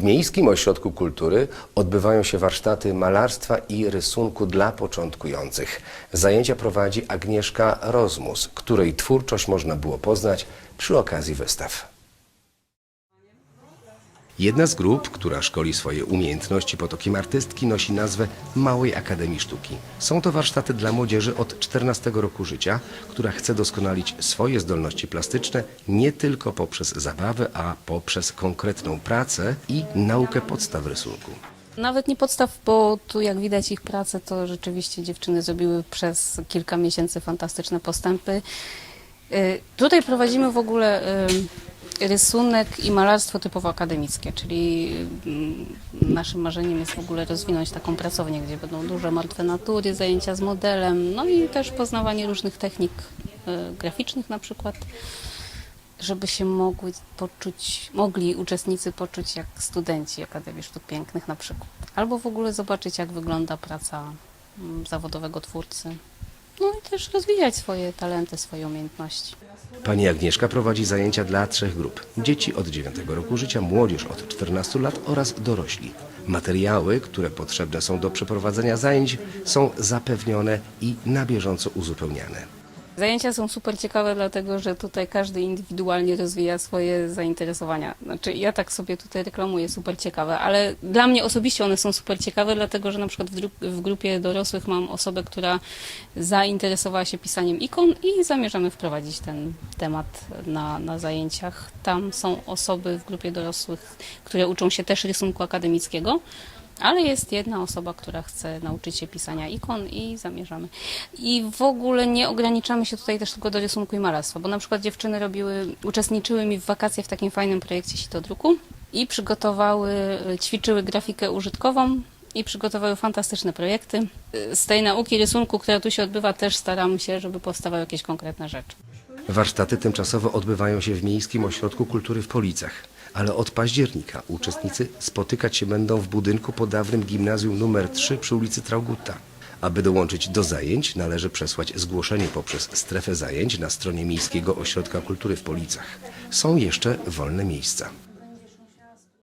W Miejskim Ośrodku Kultury odbywają się warsztaty malarstwa i rysunku dla początkujących. Zajęcia prowadzi Agnieszka Rozmus, której twórczość można było poznać przy okazji wystaw. Jedna z grup, która szkoli swoje umiejętności pod okiem artystki, nosi nazwę Małej Akademii Sztuki. Są to warsztaty dla młodzieży od 14 roku życia, która chce doskonalić swoje zdolności plastyczne nie tylko poprzez zabawę, a poprzez konkretną pracę i naukę podstaw rysunku. Nawet nie podstaw, bo tu jak widać ich pracę, to rzeczywiście dziewczyny zrobiły przez kilka miesięcy fantastyczne postępy. Y, Tutaj prowadzimy w ogóle rysunek i malarstwo typowo akademickie, czyli mm, naszym marzeniem jest w ogóle rozwinąć taką pracownię, gdzie będą duże martwe natury, zajęcia z modelem, no i też poznawanie różnych technik y, graficznych na przykład żeby się mogły poczuć, mogli uczestnicy poczuć jak studenci Akademii Sztuk Pięknych na przykład. Albo w ogóle zobaczyć, jak wygląda praca mm, zawodowego twórcy. No i też rozwijać swoje talenty, swoje umiejętności. Pani Agnieszka prowadzi zajęcia dla trzech grup. Dzieci od 9 roku życia, młodzież od 14 lat oraz dorośli. Materiały, które potrzebne są do przeprowadzenia zajęć są zapewnione i na bieżąco uzupełniane. Zajęcia są super ciekawe, dlatego że tutaj każdy indywidualnie rozwija swoje zainteresowania. Znaczy, ja tak sobie tutaj reklamuję super ciekawe, ale dla mnie osobiście one są super ciekawe, dlatego że na przykład w, w grupie dorosłych mam osobę, która zainteresowała się pisaniem ikon i zamierzamy wprowadzić ten temat na, na zajęciach. Tam są osoby w grupie dorosłych, które uczą się też rysunku akademickiego. Ale jest jedna osoba, która chce nauczyć się pisania ikon i zamierzamy. I w ogóle nie ograniczamy się tutaj też tylko do rysunku i malarstwa, bo na przykład dziewczyny robiły, uczestniczyły mi w wakacje w takim fajnym projekcie sitodruku i przygotowały, ćwiczyły grafikę użytkową i przygotowały fantastyczne projekty. Z tej nauki rysunku, która tu się odbywa, też staram się, żeby powstawały jakieś konkretne rzeczy. Warsztaty tymczasowo odbywają się w Miejskim Ośrodku Kultury w Policach, ale od października uczestnicy spotykać się będą w budynku po dawnym gimnazjum nr 3 przy ulicy Traugutta. Aby dołączyć do zajęć, należy przesłać zgłoszenie poprzez strefę zajęć na stronie Miejskiego Ośrodka Kultury w Policach. Są jeszcze wolne miejsca.